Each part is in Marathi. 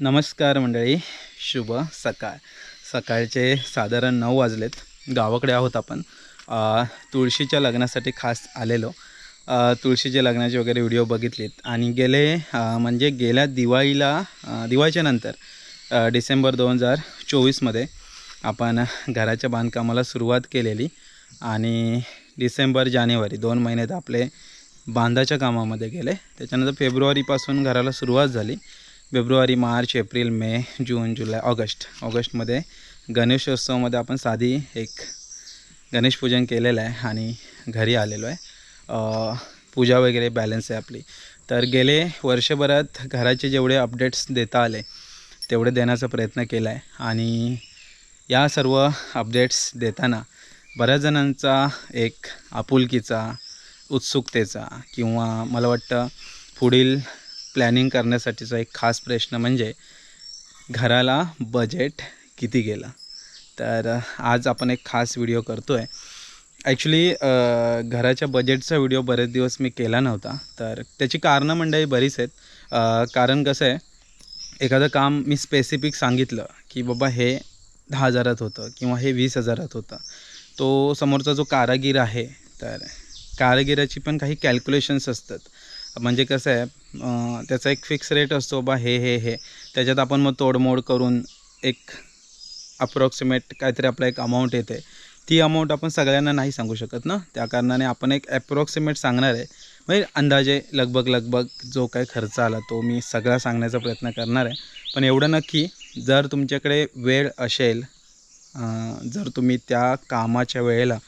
नमस्कार मंडळी शुभ सकाळ. सकाळचे साधारण नऊ वाजलेत. गावाकडे आहोत आपण. तुळशीच्या लग्नासाठी खास आलेलो. तुळशीच्या लग्नाचे वगैरे व्हिडिओ बघितलेत. आणि गेले म्हणजे गेल्या दिवाळीला दिवाळीच्या नंतर डिसेंबर दोन हजार चोवीसमध्ये आपण घराच्या बांधकामाला सुरुवात केलेली. आणि डिसेंबर जानेवारी दोन महिन्यात आपले बांधाच्या कामामध्ये गेले. त्याच्यानंतर फेब्रुवारीपासून घराला सुरुवात झाली. फेब्रुवारी मार्च एप्रिल मे जून जुलै ऑगस्ट. ऑगस्टमध्ये गणेशोत्सवामध्ये आपण साधी एक गणेश पूजन केलेलं आहे आणि घरी आलेलो आहे. पूजा वगैरे बॅलन्स आहे आपली. तर गेले वर्षभरात घराचे जेवढे अपडेट्स देता आले तेवढे देण्याचा प्रयत्न केला आहे. आणि या सर्व अपडेट्स देताना बऱ्याच जणांचा एक आपुलकीचा उत्सुकतेचा किंवा मला वाटतं पुढील प्लॅनिंग करण्यासाठीचा एक खास प्रश्न म्हणजे घराला बजेट किती गेलं? तर आज आपण एक खास व्हिडिओ करतो आहे ॲक्च्युली घराच्या बजेटचा व्हिडिओ बरेच दिवस मी केला नव्हता. तर त्याची कारणं मंडळी बरीच आहेत. कारण कसं आहे एखादं काम मी स्पेसिफिक सांगितलं की बाबा हे दहा हजारात होतं किंवा हे वीस हजारात होतं. तो समोरचा जो कारागीर आहे तर कारागिराची पण काही कॅल्क्युलेशन्स असतात. म्हणजे कसं आहे त्याचा एक फिक्स रेट असतो बा हे हे हे. त्याच्यात आपण मग तोडमोड करून एक अप्रॉक्सिमेट काहीतरी आपला एक अमाऊंट येते. ती अमाऊंट आपण सगळ्यांना नाही सांगू शकत ना. त्या कारणाने आपण एक ॲप्रॉक्सिमेट सांगणार आहे. म्हणजे अंदाजे लगभग लगभग जो काही खर्च आला तो मी सगळा सांगण्याचा प्रयत्न करणार आहे. पण एवढं नक्की जर तुमच्याकडे वेळ असेल जर तुम्ही त्या कामाच्या वेळेला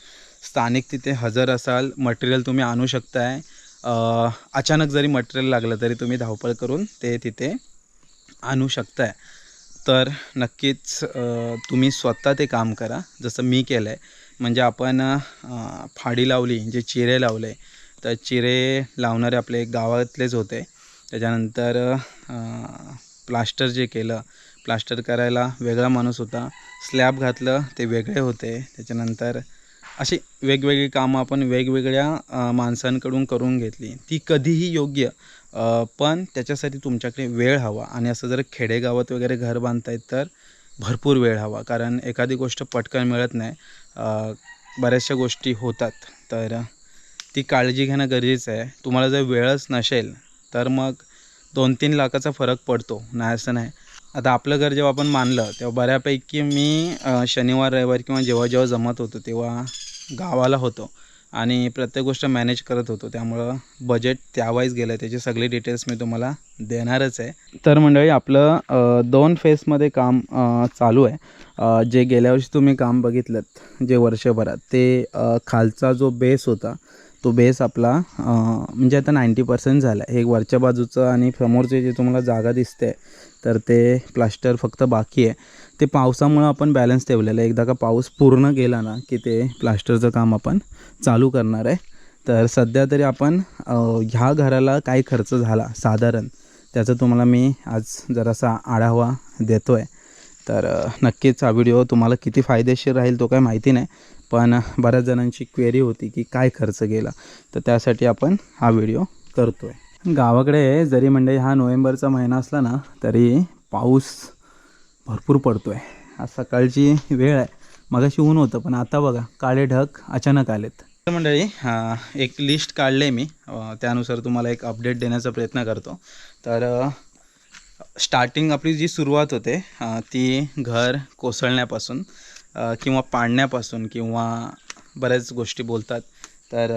स्थानिक तिथे हजर असाल मटेरियल तुम्ही आणू शकताय अचानक जरी मटेरियल लागलं तरी तुम्ही धावपळ करून ते तिथे आणू शकताय. तर नक्कीच तुम्ही स्वतः ते काम करा. जसं मी केलं आहे म्हणजे आपण फाडी लावली जे चिरे लावले तर चिरे लावणारे आपले गावातलेच होते. त्याच्यानंतर प्लास्टर जे केलं प्लास्टर करायला वेगळा माणूस होता. स्लॅब घातलं ते वेगळे होते. त्याच्यानंतर अशी वेगवेगळी कामं आपण वेगवेगळ्या माणसांकडून करून घेतली. ती कधीही योग्य पण त्याच्यासाठी तुमच्याकडे वेळ हवा. आणि असं जर खेडेगावात वगैरे घर बांधतायत तर भरपूर वेळ हवा. कारण एखादी गोष्ट पटकन मिळत नाही. बऱ्याचशा गोष्टी होतात. तर ती काळजी घेणं गरजेचं आहे. तुम्हाला जर वेळच नसेल तर मग दोन तीन लाखाचा फरक पडतो. नाही असं नाही. आता आपलं घर जेव्हा आपण मानलं तेव्हा बऱ्यापैकी मी शनिवार रविवार किंवा जेव्हा जेव्हा जमत होतो तेव्हा गावाला होतो. आणि प्रत्येक गोष्ट मॅनेज करत होतो. त्यामुळं बजेट त्यावाईज गेलं त्याची सगळी डिटेल्स मी तुम्हाला देणारच आहे. तर मंडळी आपलं दोन फेसमध्ये काम चालू आहे. जे गेल्या वर्षी तुम्ही काम बघितलं जे वर्षभरात ते खालचा जो बेस होता तो बेस आपला म्हणजे आता नाईंटी पर्सेंट झाला आहे. एक वरच्या बाजूचं आणि समोरचे जे तुम्हाला जागा दिसते तर ते प्लास्टर फक्त बाकी आहे. ते पावसामुळं आपण बॅलन्स ठेवलेलं आहे. एकदा का पाऊस पूर्ण गेला ना की ते प्लास्टरचं काम आपण चालू करणार आहे. तर सध्या तरी आपण ह्या घराला काय खर्च झाला? साधारण त्याचा तुम्हाला मी आज जरासा आढावा देतो आहे तर नक्कीच हा व्हिडिओ तुम्हाला किती फायदेशीर राहील तो काय माहिती नाही. पण बऱ्याच जणांची क्वेरी होती की काय खर्च गेला तर त्यासाठी आपण हा व्हिडिओ करतो आहे गावाकडे जरी म्हणजे हा नोव्हेंबरचा महिना असला ना तरी पाऊस भरपूर पडतो आहे आज सकाळची वेळ आहे. मगाशी ऊन होतं पण आता बघा काळे ढग अचानक आलेत. तर मंडळी एक लिस्ट काढले मी. त्यानुसार तुम्हाला एक अपडेट देण्याचा प्रयत्न करतो. तर स्टार्टिंग आपली जी सुरुवात होते ती घर कोसळण्यापासून किंवा पाडण्यापासून किंवा बऱ्याच गोष्टी बोलतात. तर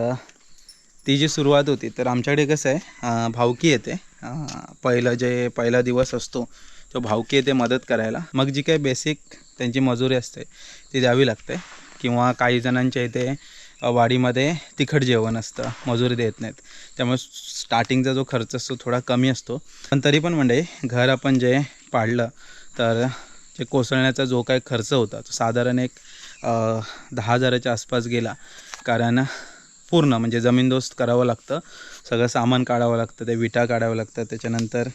ती जी सुरुवात होती तर आमच्याकडे कसं आहे भावकी येते. पहिलं जे पहिला दिवस असतो तो भावकी येते मदत करायला. मग जी काही बेसिक त्यांची मजुरी असते ती द्यावी लागते. किंवा काही जणांच्या इथे वाडीमध्ये तिखट जेवण असतं मजुरी देत नाहीत. त्यामुळे स्टार्टिंगचा जो खर्च असतो थोडा कमी असतो. पण तरी पण म्हणजे घर आपण जे पाडलं तर ते कोसळण्याचा जो काही खर्च होता तो साधारण एक दहा हजाराच्या आसपास गेला. कारण पूर्ण म्हणजे जमीनदोस्त करावं लागतं सगळं सामान काढावं लागतं ते विटा काढावं लागतं त्याच्यानंतर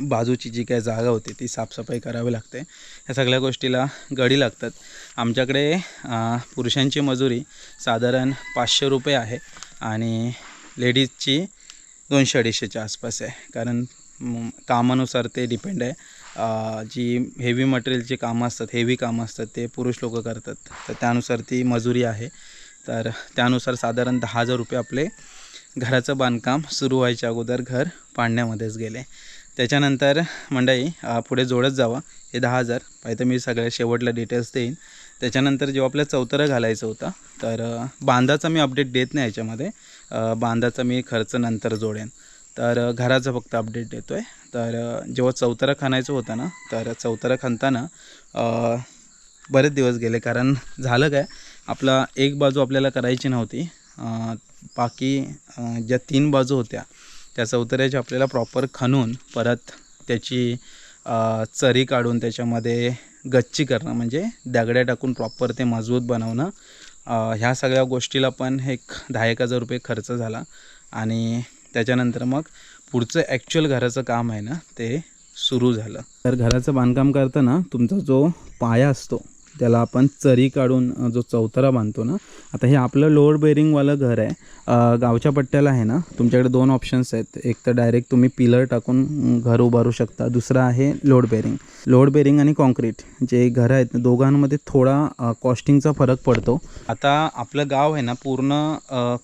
बाजूची जी काही जागा होती ती साफसफाई करावी लागते. ह्या सगळ्या गोष्टीला गडी लागतात. आमच्याकडे पुरुषांची मजुरी साधारण पाचशे रुपये आहे आणि लेडीजची दोनशे अडीचशेच्या आसपास आहे. कारण कामानुसार ते डिपेंड आहे. जी हेवी मटेरियलची कामं असतात हेवी कामं असतात ते पुरुष लोक करतात. तर त्यानुसार ती मजुरी आहे. तर त्यानुसार साधारण दहा हजार रुपये आपले घराचं बांधकाम सुरू व्हायच्या अगोदर घर पाडण्यामध्येच गेले. त्याच्यानंतर मंडळी पुढे जोडत जावा हे दहा हजार. पाहिजे मी सगळ्या शेवटला डिटेल्स देईन. त्याच्यानंतर जेव्हा आपल्या चौतरं घालायचं होतं तर बांधाचा मी अपडेट देत नाही याच्यामध्ये. बांधाचा मी खर्च नंतर जोडेन. तर घराचं फक्त अपडेट देतो आहे तर जेव्हा चौतरं खणायचं होतं ना तर चौतरं खणताना बरेच दिवस गेले. कारण झालं काय आपला एक बाजू आपल्याला करायची नव्हती. बाकी ज्या तीन बाजू होत्या त्या चौतऱ्याच्या आपल्याला प्रॉपर खणून परत त्याची चरी काढून त्याच्यामध्ये गच्ची करणं म्हणजे दगड्या टाकून प्रॉपर ते मजबूत बनवणं ह्या सगळ्या गोष्टीला पण एक दहा एक हजार रुपये खर्च झाला. आणि त्याच्यानंतर मग पुढचं ॲक्च्युअल घराचं काम आहे ना ते सुरू झालं. तर घराचं बांधकाम करताना तुमचा जो पाया असतो त्याला आपण चरी काढून जो चौतरा बांधतो ना आता हे आपलं लोड बेरिंगवालं घर आहे. गावच्या पट्ट्याला आहे ना तुमच्याकडे दोन ऑप्शन्स आहेत. एक तर डायरेक्ट तुम्ही पिलर टाकून घर उभारू शकता. दुसरं आहे लोड बेरिंग. लोड बेरिंग आणि कॉन्क्रीट जे घरं आहेत दोघांमध्ये थोडा कॉस्टिंगचा फरक पडतो. आता आपलं गाव आहे ना पूर्ण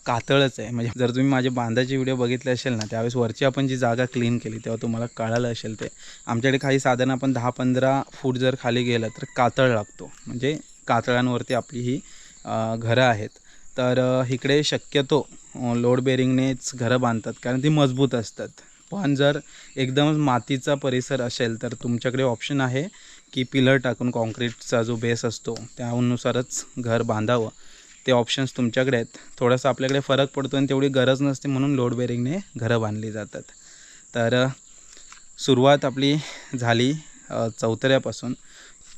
कातळच आहे. म्हणजे जर तुम्ही माझे बांधाचे व्हिडिओ बघितले असेल ना त्यावेळेस वरची आपण जी जागा क्लीन केली तेव्हा तुम्हाला कळालं असेल ते. आमच्याकडे काही साधारण आपण दहा पंधरा फूट जर खाली गेलं तर कातळ लागतो. म्हणजे कातळांवरती आपली ही घरं आहेत. तर इकडे शक्यतो लोड बेरिंगनेच घरं बांधतात कारण ती मजबूत असतात. पण जर एकदमच मातीचा परिसर असेल तर तुमच्याकडे ऑप्शन आहे की पिलर टाकून कॉन्क्रीटचा जो बेस असतो त्यानुसारच घर बांधावं. ते ऑप्शन्स तुमच्याकडे आहेत. थोडासा आपल्याकडे फरक पडतो आणि तेवढी गरज नसते म्हणून लोड बेरिंगने घरं बांधली जातात. तर सुरुवात आपली झाली चौथऱ्यापासून.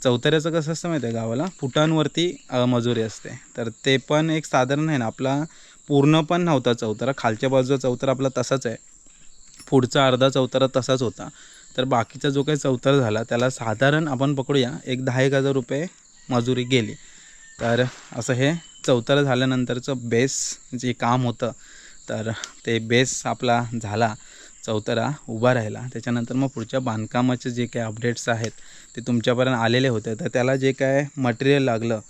चौतऱ्याचं कसं असतं माहिती आहे गावाला? फुटांवरती मजुरी असते. तर ते पण एक साधारण आहे ना आपला पूर्ण पण नव्हता चौतरा. खालच्या बाजूचा चौतरा आपला तसाच आहे. पुढचा अर्धा चौतरा तसाच होता. तर बाकीचा जो काही चौतरा झाला त्याला साधारण आपण पकडूया एक दहा एक हजार रुपये मजुरी गेली. तर असं हे चौतरा झाल्यानंतरचं बेस जे काम होतं तर ते बेस आपला झाला. चौतरा उभा राहिला. त्याच्यानंतर मग पुढच्या बांधकामाचे जे काही अपडेट्स आहेत ते तुमच्यापर्यंत आलेले होते. तर त्याला जे काय मटेरियल लागलं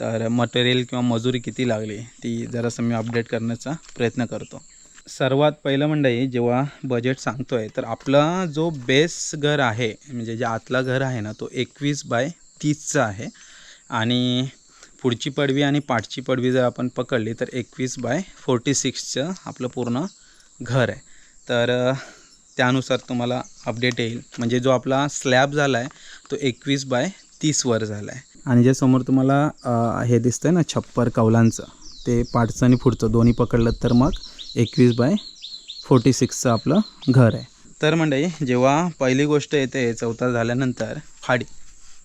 तर मटेरियल किंवा मजुरी किती लागली ती जरासं मी अपडेट करण्याचा प्रयत्न करतो. सर्वात पहिलं मंडळी जेव्हा बजेट सांगतो आहे तर आपला जो बेस घर आहे म्हणजे जे आतला घर आहे ना तो एकवीस बाय तीसचा आहे. आणि पुढची पडवी आणि पाठची पडवी जर आपण पकडली तर एकवीस बाय फोर्टी सिक्सचं आपलं पूर्ण घर आहे. तर त्यानुसार तुम्हाला अपडेट येईल. म्हणजे जो आपला स्लॅब झाला आहे तो एकवीस बाय तीसवर झाला आहे आणि जे समोर तुम्हाला हे हे आहे ना छप्पर कौलांचं ते पाठचं आणि पुढचं दोन्ही पकडलं तर मग एकवीस बाय फोर्टी सिक्सचं आपलं घर आहे. तर म्हणजे जेव्हा पहिली गोष्ट येते चौथा झाल्यानंतर फाडी.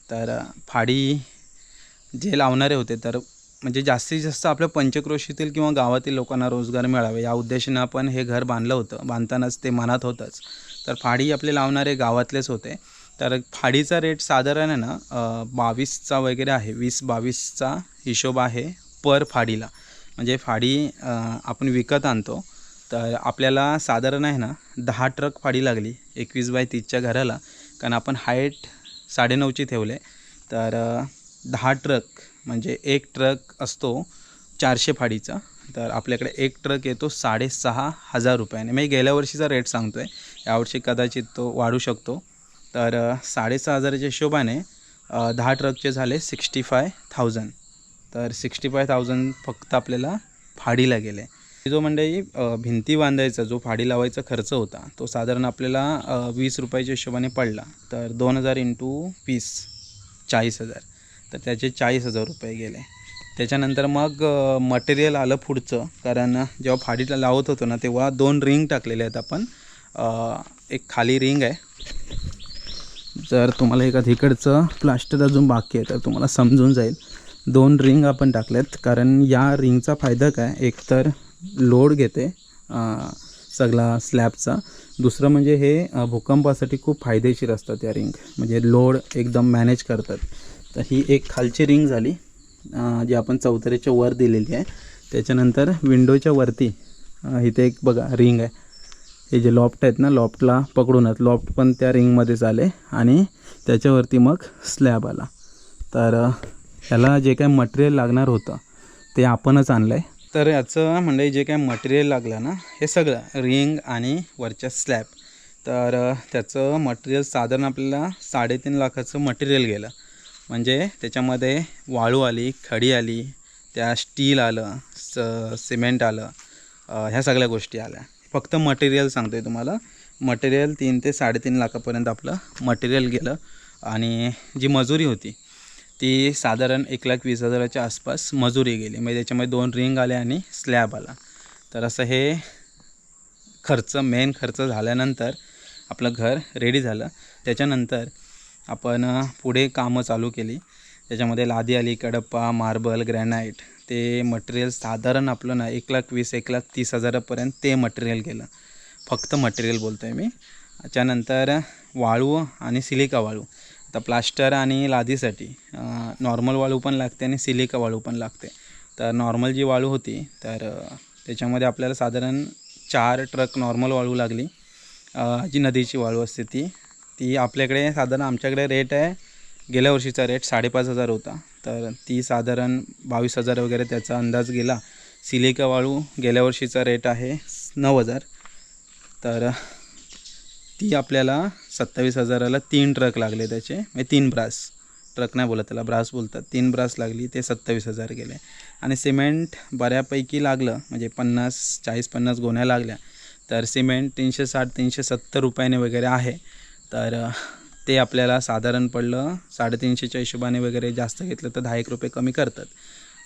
तर फाडी जे लावणारे होते तर म्हणजे जास्तीत जास्त आपल्या पंचक्रोशीतील किंवा गावातील लोकांना रोजगार मिळावे या उद्देशानं आपण हे घर बांधलं होतं. बांधतानाच ते मनात होतंच. तर फाडी आपले लावणारे गावातलेच होते. तर फाडीचा रेट साधारण आहे ना बावीसचा वगैरे आहे. वीस बावीसचा हिशोब आहे पर फाडीला. म्हणजे फाडी आपण विकत आणतो. तर आपल्याला साधारण आहे ना दहा ट्रक फाडी लागली एकवीस बाय तीसच्या घराला. कारण आपण हाईट साडेनऊची ठेवले. तर दहा ट्रक म्हणजे एक ट्रक असतो चारशे फाडीचा तर आपल्याकडे एक ट्रक येतो साडेसहा हजार रुपयाने. मी गेल्या वर्षीचा रेट सांगतो आहे यावर्षी कदाचित तो वाढू शकतो. तर साडेसहा हजाराच्या हिशोबाने दहा ट्रकचे झाले सिक्स्टी फाय थाउजंड. तर सिक्स्टी फाय थाउजंड फक्त आपल्याला फाडीला गेले. जो म्हणजे भिंती बांधायचा जो फाडी लावायचा खर्च होता तो साधारण आपल्याला वीस रुपयाच्या हिशोबाने पडला. तर दोन हजार इंटू वीस चाळीस हजार. तर त्याचे चाळीस हजार रुपये गेले. त्याच्यानंतर मग मटेरियल आलं पुढचं. कारण जेव्हा फाडीला लावत होतो ना तेव्हा दोन रिंग टाकलेले आहेत आपण. एक खाली रिंग आहे. जर तुम्हाला एका तिकडचं प्लास्टर अजून बाकी आहे तर तुम्हाला समजून जाईल. दोन रिंग आपण टाकल्यात कारण या रिंगचा फायदा काय? एक तर लोड घेते सगळा स्लॅबचा दुसरं म्हणजे हे भूकंपासाठी खूप फायदेशीर असतात या रिंग म्हणजे लोड एकदम मॅनेज करतात. तर ही एक खालची रिंग झाली जी आपण चौतऱ्याच्या वर दिलेली आहे. त्याच्यानंतर विंडोच्या वरती इथे एक बघा रिंग आहे. हे जे लॉफ्ट आहेत ना लॉफ्टला पकडूनच लॉफ्ट पण त्या रिंगमध्येच आले आणि त्याच्यावरती मग स्लॅब आला. तर याला ह्याला जे काय मटेरियल लागणार होतं ते आपणच आणलं आहे तर याचं म्हणजे जे काय मटेरियल लागलं ना हे सगळं रिंग आणि वरच्या स्लॅब. तर त्याचं मटेरियल साधारण आपल्याला साडेतीन लाखाचं मटेरियल गेलं. म्हणजे त्याच्यामध्ये वाळू आली खडी आली त्या स्टील आलं स सिमेंट आलं ह्या सगळ्या गोष्टी आल्या. फक्त मटेरियल सांगतो आहे तुम्हाला. मटेरियल तीन ते साडेतीन लाखापर्यंत आपलं मटेरियल गेलं आणि जी मजुरी होती ती साधारण एक लाख वीस हजाराच्या आसपास मजुरी गेली. म्हणजे त्याच्यामध्ये दोन रिंग आले आणि स्लॅब आला. तर असं हे खर्च मेन खर्च झाल्यानंतर आपलं घर रेडी झालं. त्याच्यानंतर आपण पुढे कामं चालू केली. त्याच्यामध्ये लादी आली कडप्पा मार्बल ग्रॅनाईट ते मटेरियल साधारण आपलं ना एक लाख वीस एक लाख तीस हजारापर्यंत ते मटेरियल गेलं. फक्त मटेरियल बोलतो आहे मी. त्याच्यानंतर वाळू आणि सिलिका वाळू. आता प्लास्टर आणि लादीसाठी नॉर्मल वाळू पण लागते आणि सिलिका वाळू पण लागते. तर नॉर्मल जी वाळू होती तर त्याच्यामध्ये आपल्याला साधारण चार ट्रक नॉर्मल वाळू लागली. जी नदीची वाळू असते ती ती आपल्याकडे साधारण आमच्याकडे रेट आहे. गेल्या वर्षीचा रेट साडेपाच हजार होता. तर ती साधारण बावीस हजार वगैरे त्याचा अंदाज गेला. सिलिका वाळू गेल्या वर्षीचा रेट आहे नऊ हजार. तर ती आपल्याला सत्तावीस हजाराला तीन ट्रक लागले त्याचे. म्हणजे तीन ब्रास ट्रक नाही बोलत त्याला ब्रास बोलतात. तीन ब्रास लागली ते सत्तावीस हजार गेले. आणि सिमेंट बऱ्यापैकी लागलं. म्हणजे पन्नास चाळीस पन्नास गोण्या लागल्या. तर सिमेंट तीनशे साठ तीनशे सत्तर रुपयाने वगैरे आहे. तर ते आपल्याला साधारण पडलं साडेतीनशेच्या हिशोबाने वगैरे जास्त घेतलं तर दहा एक रुपये कमी करतात.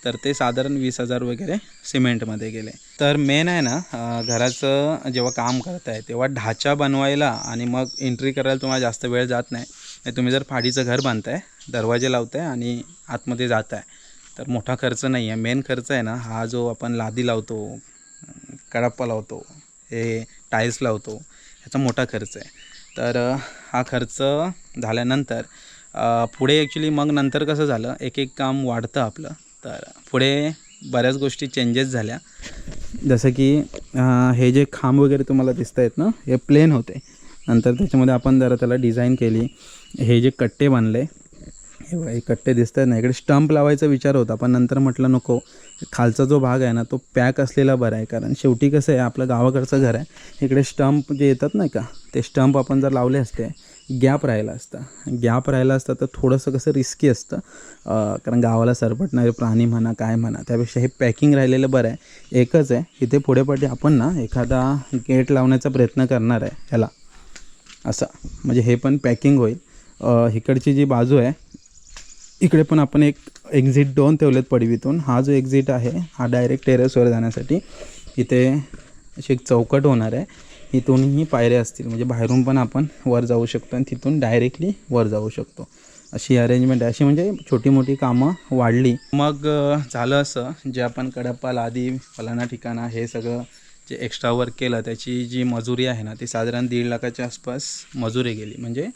तर ते साधारण वीस हजार वगैरे सिमेंटमध्ये गेले. तर मेन आहे ना घराचं जेव्हा काम करताय तेव्हा ढाचा बनवायला आणि मग एंट्री करायला तुम्हाला जास्त वेळ जात नाही. नाही तुम्ही जर फाडीचं घर बांधताय दरवाजे लावताय आणि आतमध्ये जाताय तर मोठा खर्च नाही आहे मेन खर्च आहे ना हा जो आपण लादी लावतो कडाप्पा लावतो हे टाईल्स लावतो ह्याचा मोठा खर्च आहे. तर हा खर्च झाल्यानंतर पुढे ॲक्च्युली मग नंतर कसं झालं एक एक काम वाढतं आपलं. तर पुढे बऱ्याच गोष्टी चेंजेस झाल्या. जसं की हे जे खांब वगैरे तुम्हाला दिसत आहेत ना हे प्लेन होते. नंतर त्याच्यामध्ये आपण जरा त्याला डिझाईन केली. हे जे कट्टे बांधले हे कट्टे दिसत आहेत ना इकडे स्टंप लावायचा विचार होता पण नंतर म्हटलं नको. खालचा जो भाग आहे ना तो पॅक असलेला बरा आहे कारण शेवटी कसं आहे आपलं गावाकडचं घर आहे. इकडे स्टंप जे येतात नाही का ते स्टंप आपण जर लावले असते गॅप राहिला असता. गॅप राहिला असता तर थोडंसं कसं रिस्की असतं. कारण गावाला सरपटणारे प्राणी म्हणा काय म्हणा त्यापेक्षा हे पॅकिंग राहिलेलं बरं आहे. एकच आहे इथे पुढे पाठी आपण ना एखादा गेट लावण्याचा प्रयत्न करणार आहे ह्याला असं म्हणजे हे पण पॅकिंग होईल. इकडची जी बाजू आहे इकडे पण आपण एक एक्झिट दोन ठेवलेत पडवीतून. हा जो एक्झिट आहे हा डायरेक्ट टेरेसवर जाण्यासाठी इथे अशी एक चौकट होणार आहे. इथूनही पायऱ्या असतील म्हणजे बाहेरून पण आपण वर जाऊ शकतो आणि तिथून डायरेक्टली वर जाऊ शकतो. अशी अरेंजमेंट आहे. अशी म्हणजे छोटी मोठी कामं वाढली. मग झालं असं जे आपण कडप्पाला आधी फलाना ठिकाणा हे सगळं जे एक्स्ट्रा वर्क केलं त्याची जी मजुरी आहे ना ती साधारण दीड लाखाच्या आसपास मजुरी गेली. म्हणजे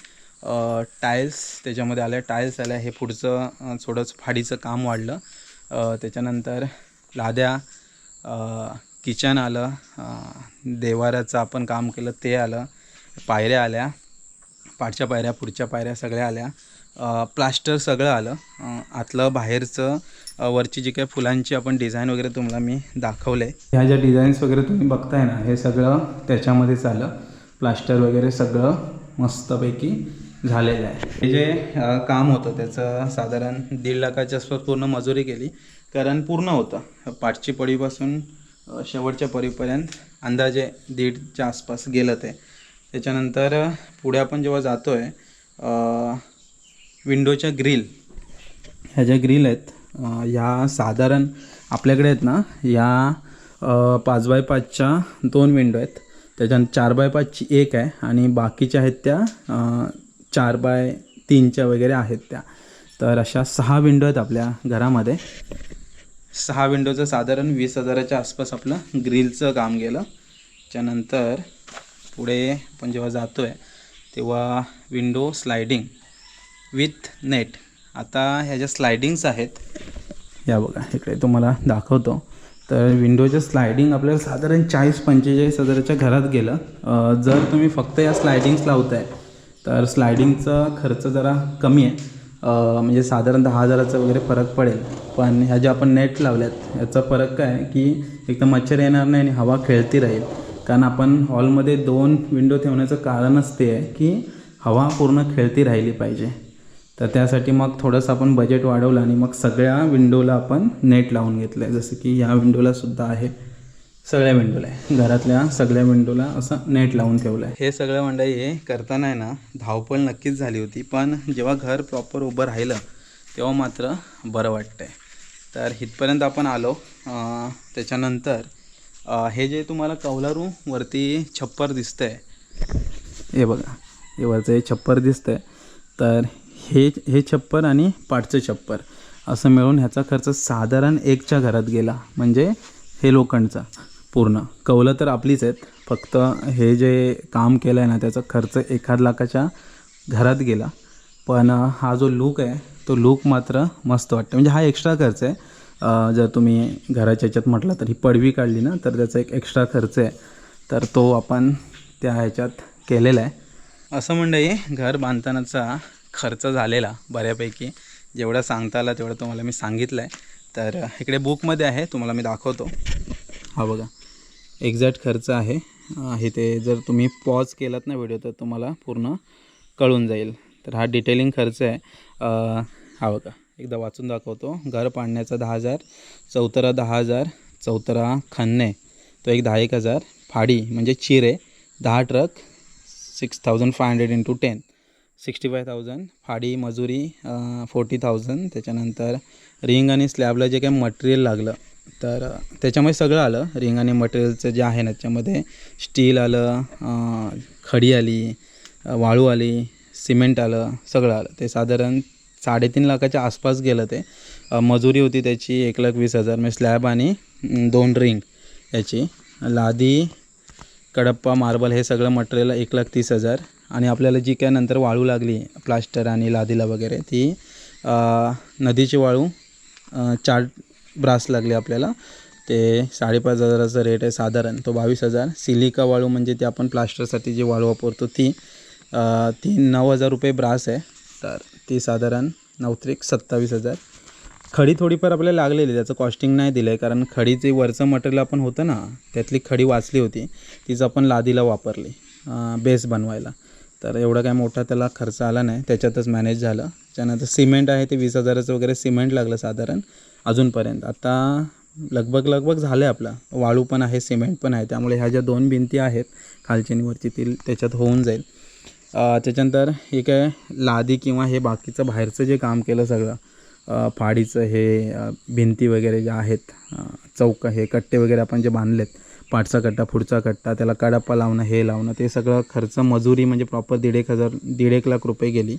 टाईल्स त्याच्यामध्ये आल्या टाईल्स आल्या हे पुढचं थोडंच थोडंसं फाडीचं काम वाढलं. त्याच्यानंतर लाद्या किचन आलं देवाराचं देवाऱ्याचं आपण काम केलं ते आलं पायऱ्या आल्या पाठच्या पायऱ्या पुढच्या पायऱ्या सगळ्या आल्या. प्लास्टर सगळं आलं. आतलं बाहेरचं वरची जी काही फुलांची आपण डिझाईन वगैरे तुम्हाला मी दाखवले ह्या ज्या डिझाईन्स वगैरे तुम्ही बघताय ना हे सगळं त्याच्यामध्येच आलं. प्लास्टर वगैरे सगळं मस्तपैकी झालेलं आहे. हे जे काम होतं त्याचं साधारण दीड लाखाच्या आसपास पूर्ण मजुरी केली. कारण पूर्ण होतं. पाठची पडीपासून शेवटच्या पडीपर्यंत अंदाजे दीडच्या आसपास गेलं ते. त्याच्यानंतर पुढे आपण जेव्हा जातो आहे विंडोच्या ग्रिल ह्या ज्या ग्रिल आहेत ह्या साधारण आपल्याकडे आहेत ना या पाच बाय पाचच्या दोन विंडो आहेत. त्याच्यानंतर चार बाय पाचची एक आहे आणि बाकीच्या आहेत त्या चार बाय तीनच्या वगैरे आहेत त्या. तर अशा सहा विंडो आहेत आपल्या घरामध्ये. सहा विंडोचं साधारण वीस हजाराच्या आसपास आपलं ग्रिलचं काम गेलं. त्यानंतर पुढे आपण जेव्हा जातो आहे तेव्हा विंडो स्लायडिंग विथ नेट. आता ह्या ज्या स्लायडिंग्स आहेत या बघा इकडे तुम्हाला दाखवतो. तर विंडोचं स्लायडिंग आपल्याला साधारण चाळीस पंचेचाळीस हजाराच्या घरात गेलं. जर तुम्ही फक्त या स्लायडिंग्स लावताय तर स्लायडिंगचा खर्च जरा कमी आहे. म्हणजे साधारण दहा हजाराचा वगैरे फरक पडेल. पण ह्या ज्या आपण नेट लावल्यात याचा फरक काय आहे की एक तर मच्छर येणार नाही आणि हवा खेळती राहील. कारण आपण हॉलमध्ये दोन विंडो ठेवण्याचं कारणच ते आहे की हवा पूर्ण खेळती राहिली पाहिजे. तर त्यासाठी मग थोडंसं आपण बजेट वाढवलं आणि मग सगळ्या विंडोला आपण नेट लावून घेतलं आहे जसं की ह्या विंडोलासुद्धा आहे. सगळ्या विंडोला आहे. घरातल्या सगळ्या विंडोला असं नेट लावून ठेवलं आहे. हे सगळं मंडळी हे करताना आहे ना धावपळ नक्कीच झाली होती पण जेव्हा घर प्रॉपर उभं राहिलं तेव्हा मात्र बरं वाटतंय. तर इथपर्यंत आपण आलो. त्याच्यानंतर हे जे तुम्हाला कौलारू वरती छप्पर दिसतंय हे बघा हे वरचं हे छप्पर दिसतंय. तर हे हे छप्पर आणि पाठचं छप्पर असं मिळून ह्याचा खर्च साधारण एकच्या घरात गेला म्हणजे हे लोखंडचा. पूर्ण. कौलं तर आपलीच आहेत. फक्त हे जे काम केलं आहे ना त्याचा खर्च एखाद लाखाच्या घरात गेला. पण हा जो लूक आहे तो लूक मात्र मस्त वाटतं म्हणजे हा एक्स्ट्रा खर्च आहे. जर तुम्ही घराच्या ह्याच्यात म्हटलं तर ही पडवी काढली ना तर त्याचा एक एक्स्ट्रा खर्च आहे. तर तो आपण त्या ह्याच्यात केलेला आहे. असं म्हणजे घर बांधतानाचा खर्च झालेला बऱ्यापैकी. जेवढा सांगता आला तेवढं तुम्हाला मी सांगितलं आहे तर इकडे बुकमध्ये आहे तुम्हाला मी दाखवतो. हा बघा. एक्झॅक्ट खर्च आहे. हे ते जर तुम्ही पॉज केलात ना व्हिडिओ तर तुम्हाला पूर्ण कळून जाईल. तर हा डिटेलिंग खर्च आहे. हा बघा एकदा वाचून दाखवतो. घर पाडण्याचा दहा हजार चौतरा दहा हजार चौतरा खन्ने तो एक दहा एक हजार. फाडी म्हणजे चिरे दहा truck six thousand five hundred into ten sixty five thousand फाडी मजुरी फोर्टी थाउजंड त्याच्यानंतर रिंग आणि स्लॅबला जे काही मटेरियल लागलं तर त्याच्यामध्ये सगळं आलं. रिंग आणि मटेरियलचं जे आहे ना त्याच्यामध्ये स्टील आलं खडी आली वाळू आली सिमेंट आलं सगळं आलं. ते साधारण साडेतीन लाखाच्या आसपास गेलं ते. मजुरी होती त्याची एक लाख वीस हजार. म्हणजे स्लॅब आणि दोन रिंग याची. लादी कडप्पा मार्बल हे सगळं मटेरियल एक लाख तीस हजार. आणि आपल्याला जी काय नंतर वाळू लागली प्लास्टर आणि लादीला वगैरे ती नदीची वाळू चार ब्रास लागली आपल्याला. ते साडेपाच हजाराचा रेट आहे साधारण. तो बावीस हजार. सिलिका वाळू म्हणजे ती आपण प्लास्टरसाठी जी वाळू वापरतो ती ती नऊ हजार रुपये ब्रास आहे. तर ती साधारण नऊत्रिक सत्तावीस हजार. खडी थोडीफार आपल्याला लागलेली त्याचं कॉस्टिंग नाही दिलं आहे कारण खडीचे वरचं मटेरियल आपण होतं ना त्यातली खडी वाचली होती तीच आपण लादीला वापरली बेस बनवायला. तर एवढा काय मोठा त्याला खर्च आला नाही. त्याच्यातच मॅनेज झालं. त्यानंतर सिमेंट आहे ते वीस हजाराचं वगैरे सिमेंट लागलं साधारण. अजूनपर्यंत. आता लगभग लगभग झालं आहे आपलं. वाळू पण आहे सिमेंट पण आहे. त्यामुळे ह्या ज्या दोन भिंती आहेत खालची आणि वरची ती त्याच्यात होऊन जाईल. त्याच्यानंतर हे काय लादी किंवा हे बाकीचं बाहेरचं जे काम केलं सगळं फाडीचं हे भिंती वगैरे ज्या आहेत चौक हे कट्टे वगैरे आपण जे बांधलेत पाठचा कट्टा पुढचा कट्टा त्याला कडाप्पा लावणं हे लावणं ते सगळं खर्च मजुरी म्हणजे प्रॉपर दीड एक हजार दीड एक लाख रुपये गेली.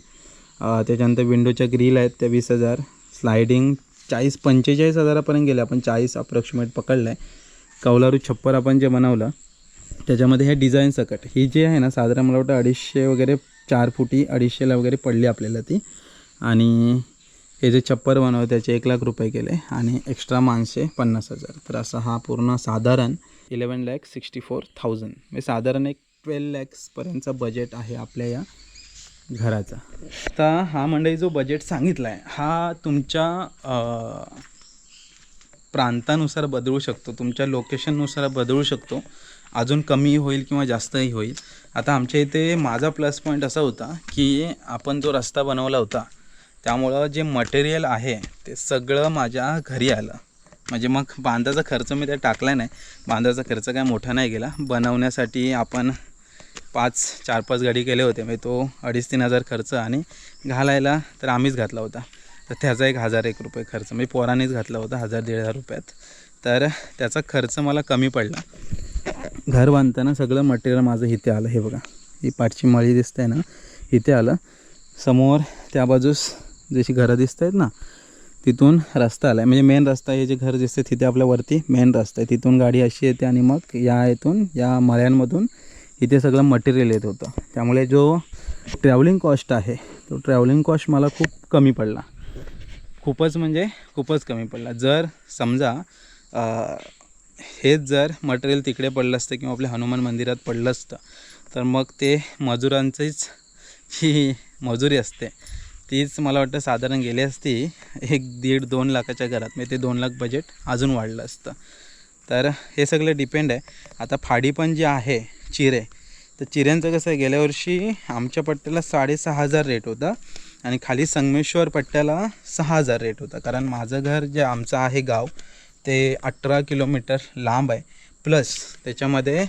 त्याच्यानंतर विंडोच्या ग्रील आहेत त्या वीस हजार स्लायडिंग चाळीस पंचेचाळीस हजारापर्यंत गेले. आपण चाळीस अप्रॉक्सिमेट पकडलं आहे कौलारू छप्पर आपण जे बनवलं त्याच्यामध्ये हे डिझाईन सकट. ही जी आहे ना साधारण मला वाटतं अडीचशे वगैरे चार फुटी अडीचशेला वगैरे पडली आपल्याला ती. आणि हे जे छप्पर बनवलं त्याचे एक लाख रुपये गेले आणि एक्स्ट्रा माणसे पन्नास हजार. तर असा हा पूर्ण साधारण eleven lakh sixty four thousand म्हणजे साधारण एक ट्वेल्व लॅक्सपर्यंतचा बजेट आहे आपल्या या घराचा. आता हा मंडळी जो बजेट सांगितला आहे हा तुमच्या प्रांतानुसार बदलू शकतो तुमच्या लोकेशननुसार बदलू शकतो. अजून कमी होईल किंवा जास्तही होईल. आता आमच्या इथे माझा प्लस पॉईंट असा होता की आपण जो रस्ता बनवला होता त्यामुळं जे मटेरियल आहे ते सगळं माझ्या घरी आलं. म्हणजे मग बांधाचा खर्च मी त्या टाकला नाही. बांधाचा खर्च काय मोठा नाही गेला. बनवण्यासाठी आपण पाच चार पाच गाडी केले होते. म्हणजे तो अडीच तीन हजार खर्च आणि घालायला तर आम्हीच घातला होता. तर त्याचा एक हजार एक रुपये खर्च. म्हणजे पोरानेच घातला होता हजार दीड हजार रुपयात. तर त्याचा खर्च मला कमी पडला. घर बांधताना सगळं मटेरियल माझं इथे आलं. हे बघा ही पाठची मळी दिसते ना इथे आलं. समोर त्या बाजूस जशी घरं दिसत आहेत ना तिथून रस्ता आला आहे म्हणजे मेन रस्ता हे जे घर दिसते तिथे आपल्या वरती मेन रस्ता आहे. तिथून गाडी अशी येते आणि मग या इथून या मळ्यांमधून इथे सगळं मटेरियल येत होतं. त्यामुळे जो ट्रॅव्हलिंग कॉस्ट आहे तो ट्रॅव्हलिंग कॉस्ट मला खूप कमी पडला. खूपच म्हणजे खूपच कमी पडला. जर समजा हेच जर मटेरियल तिकडे पडलं असतं किंवा आपल्या हनुमान मंदिरात पडलं असतं तर मग ते मजुरांचीच जी मजुरी असते. तीच मला वाटतं साधारण गेली असती एक दीड दोन लाखाच्या घरात. म्हणजे ते दोन लाख बजेट अजून वाढलं असतं. तर हे सगळं डिपेंड आहे. आता फाडी पण जी आहे चिरे. तर चिऱ्यांचं कसं आहे गेल्या वर्षी आमच्या पट्ट्याला साडेसहा हजार रेट होता आणि खाली संगमेश्वर पट्ट्याला सहा हजार रेट होता. कारण माझं घर जे आमचं आहे गाव ते अठरा किलोमीटर लांब आहे. प्लस त्याच्यामध्ये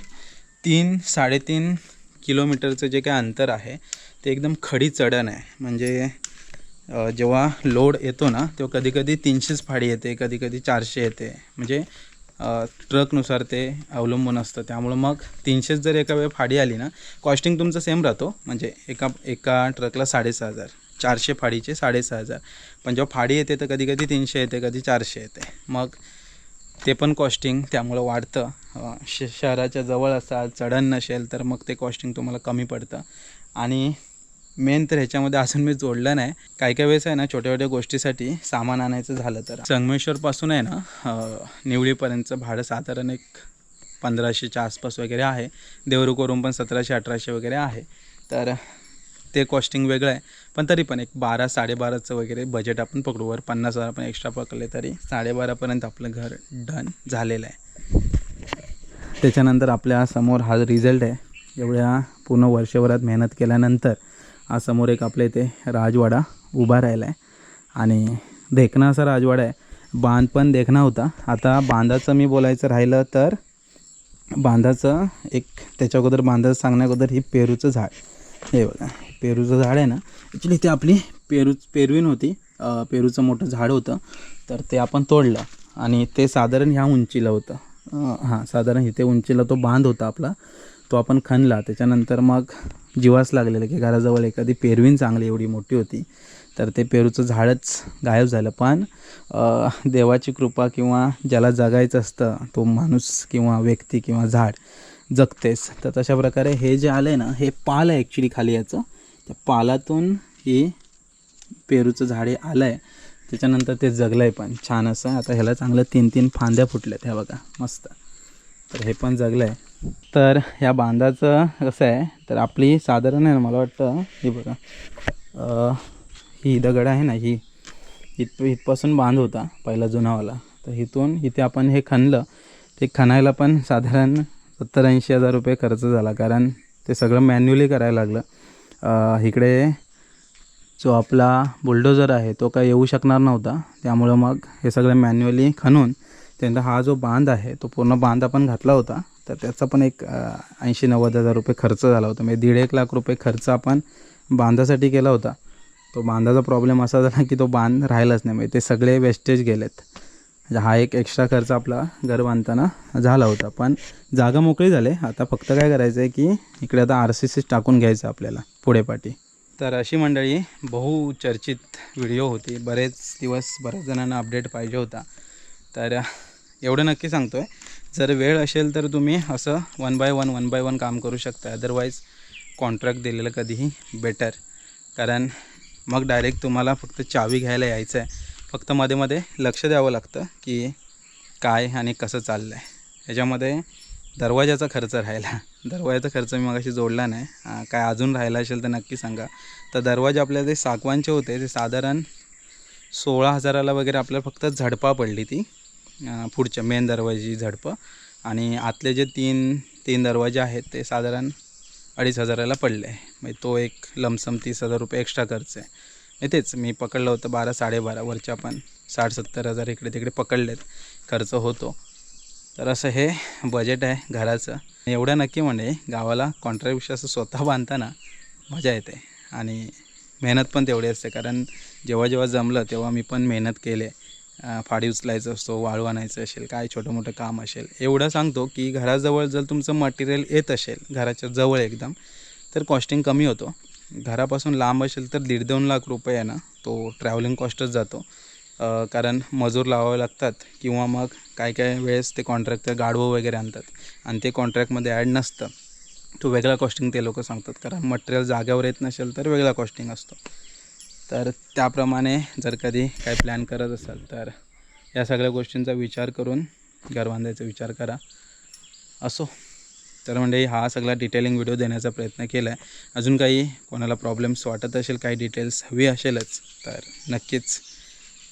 तीन साडेतीन किलोमीटरचं जे काय अंतर आहे ते एकदम खडी चढण आहे. म्हणजे जेव्हा लोड येतो ना तेव्हा कधीकधी तीनशेच फाडी येते कधी कधी चारशे येते. म्हणजे ट्रकनुसार ते अवलंबून असतं. त्यामुळं मग तीनशेच जर एका वेळ फाडी आली ना कॉस्टिंग तुमचं सेम राहतो. म्हणजे एका एका ट्रकला साडेसहा हजार चारशे फाडीचे साडेसहा हजार. पण जेव्हा फाडी येते तर कधी कधी तीनशे येते कधी चारशे येते. मग ते पण कॉस्टिंग त्यामुळं वाढतं. श शहराच्या जवळ असाल चढण नसेल तर मग ते कॉस्टिंग तुम्हाला कमी पडतं. आणि मेन तर ह्याच्यामध्ये अजून मी जोडलं नाही. काही काही वेळेस आहे ना छोट्या छोट्या गोष्टीसाठी सामान आणायचं झालं तर. संगमेश्वरपासून आहे ना निवळीपर्यंतचं भाडं साधारण एक पंधराशेच्या आसपास वगैरे आहे. देवरुखवरून पण सतराशे अठराशे वगैरे आहे. तर ते कॉस्टिंग वेगळं आहे. पण तरी पण एक बारा साडेबाराचं वगैरे बजेट आपण पकडू. वर पन्नास हजार आपण एक्स्ट्रा पकडले तरी साडेबारापर्यंत आपलं घर डन झालेलं आहे. त्याच्यानंतर आपल्यासमोर हा रिझल्ट आहे. एवढ्या पूर्ण वर्षभरात मेहनत केल्यानंतर हा समोर एक आपल्या इथे राजवाडा उभा राहिला आहे आणि देखणा असा राजवाडा आहे. बांध पण देखणा होता. आता बांधाचं मी बोलायचं राहिलं तर बांधाचं एक त्याच्या अगोदर बांधाचं सांगण्या अगोदर ही पेरूचं झाड. हे बघा पेरूचं झाड आहे ना. ॲक्च्युली ते आपली पेरू पेरवीन होती. पेरूचं मोठं झाड होतं. तर ते आपण तोडलं. आणि ते साधारण ह्या उंचीला होतं. हां साधारण इथे उंचीला तो बांध होता आपला. तो आपण खणला. त्याच्यानंतर मग जीवास लागलेलं की घराजवळ एखादी पेरवीन चांगली एवढी मोठी होती तर ते पेरूचं झाडच गायब झालं. पण देवाची कृपा किंवा ज्याला जगायचं असतं तो माणूस किंवा व्यक्ती किंवा झाड जगतेस तर तशा प्रकारे हे जे आलं आहे ना हे पाल आहे ॲक्च्युली खाली याचं. त्या पालातून ही पेरूचं झाड हे आलं आहे त्याच्यानंतर ते जगलं आहे पण. छान असं आता ह्याला चांगलं तीन तीन फांद्या फुटल्यात ह्या बघा. मस्त. तर हे पण जगलं आहे तर ह्या बांधाचं कसं आहे तर आपली साधारण आहे ना मला वाटतं हे बघा. ही दगड आहे ना ही. इथ इथपासून बांध होता पहिला जुनावाला. तर इथून इथे आपण हे खणलं. ते खणायला पण साधारण सत्तर ऐंशी हजार रुपये खर्च झाला कारण ते सगळं मॅन्युअली करायला लागलं. इकडे जो आपला बुलडोजर आहे तो काय येऊ शकणार नव्हता. त्यामुळं मग हे सगळं मॅन्युअली खणून त्यानंतर हा जो बांध आहे तो पूर्ण बांध आपण घातला होता तर त्याचा पण एक ऐंशी नव्वद हजार रुपये खर्च झाला होता. म्हणजे दीड एक लाख रुपये खर्च आपण बांधासाठी केला होता. तो बांधाचा प्रॉब्लेम असा झाला की तो बांध राहिलाच नाही. म्हणजे ते सगळे वेस्टेज गेलेत. म्हणजे हा एक एक्स्ट्रा खर्च आपला घर बांधताना झाला होता. पण जागा मोकळी झाली. आता फक्त काय करायचं आहे की इकडे आता आर सी सीच टाकून घ्यायचं आपल्याला पुढे पाठी. तर अशी मंडळी बहुचर्चित व्हिडिओ होती. बरेच दिवस बऱ्याच जणांना अपडेट पाहिजे होता. तर एवढं नक्की सांगतो आहे जर वेळ असेल तर तुम्ही असं one by one one by one काम करू शकता. अदरवाईज कॉन्ट्रॅक्ट दिलेलं कधीही बेटर कारण मग डायरेक्ट तुम्हाला फक्त चावी घ्यायला यायचं आहे फक्त मध्ये मध्ये लक्ष द्यावं लागतं की काय आणि कसं चाललं आहे ह्याच्यामध्ये दरवाजाचा खर्च राहिला. दरवाजाचा खर्च मी मगाशी जोडला नाही. काय अजून राहिला असेल तर नक्की सांगा. तर दरवाजे आपल्याला ते सागवानचे होते ते साधारण सोळा हजाराला वगैरे आपल्याला फक्त झडपा पडली ती. पुढच्या मेन दरवाजी झडपं. आणि आतले जे तीन तीन दरवाजे आहेत ते साधारण अडीच हजाराला पडले. म्हणजे तो एक लमसम तीस हजार रुपये एक्स्ट्रा खर्च आहे. म्हणजे तेच मी पकडलं होतं बारा साडेबारा वरच्या पण साठ सत्तर हजार इकडे तिकडे पकडलेत खर्च होतो. तर असं हे बजेट आहे घराचं. एवढं नक्की म्हणजे गावाला कॉन्ट्रॅक्टपेक्षा असं स्वतः बांधताना मजा येते. आणि मेहनत पण तेवढी असते कारण जेव्हा जेव्हा जमलं तेव्हा मी पण मेहनत केली. आहे फाडी उचलायचं असतो वाळू आणायचं असेल काय छोटं मोठं काम असेल एवढं सांगतो की घराजवळ जर तुमचं मटेरियल येत असेल घराच्या जवळ एकदम तर कॉस्टिंग कमी होतो. घरापासून लांब असेल तर दीड दोन लाख रुपये आहे ना तो ट्रॅव्हलिंग कॉस्टच जातो. कारण मजूर लावावे लागतात किंवा मग काय काय वेळेस ते कॉन्ट्रॅक्टर गाडवं वगैरे आणतात आणि ते कॉन्ट्रॅक्टमध्ये ॲड नसतं. तो वेगळा कॉस्टिंग ते लोक सांगतात कारण मटेरियल जाग्यावर येत नसेल तर वेगळा कॉस्टिंग असतो. तर त्याप्रमाणे जर कधी काही प्लॅन करत असाल तर या सगळ्या गोष्टींचा विचार करून घर बांधायचा विचार करा. असो. तर म्हणजे हा सगळा डिटेलिंग व्हिडिओ देण्याचा प्रयत्न केला आहे अजून काही कोणाला प्रॉब्लेम्स वाटत असेल काही डिटेल्स हवी असेलच तर नक्कीच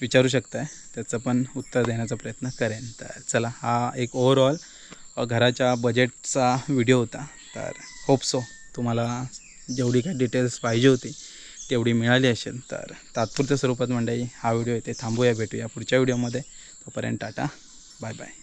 विचारू शकताय. त्याचं पण उत्तर देण्याचा प्रयत्न करेन. तर चला हा एक ओव्हरऑल घराच्या बजेटचा व्हिडिओ होता. तर होप सो तुम्हाला जेवढी काही डिटेल्स पाहिजे होती तेवढी मिळाली असेल तर तात्पुरत्या स्वरूपात मंडळी हा व्हिडिओ इथे थांबूया भेटूया पुढच्या व्हिडिओमध्ये. तोपर्यंत टाटा बाय बाय.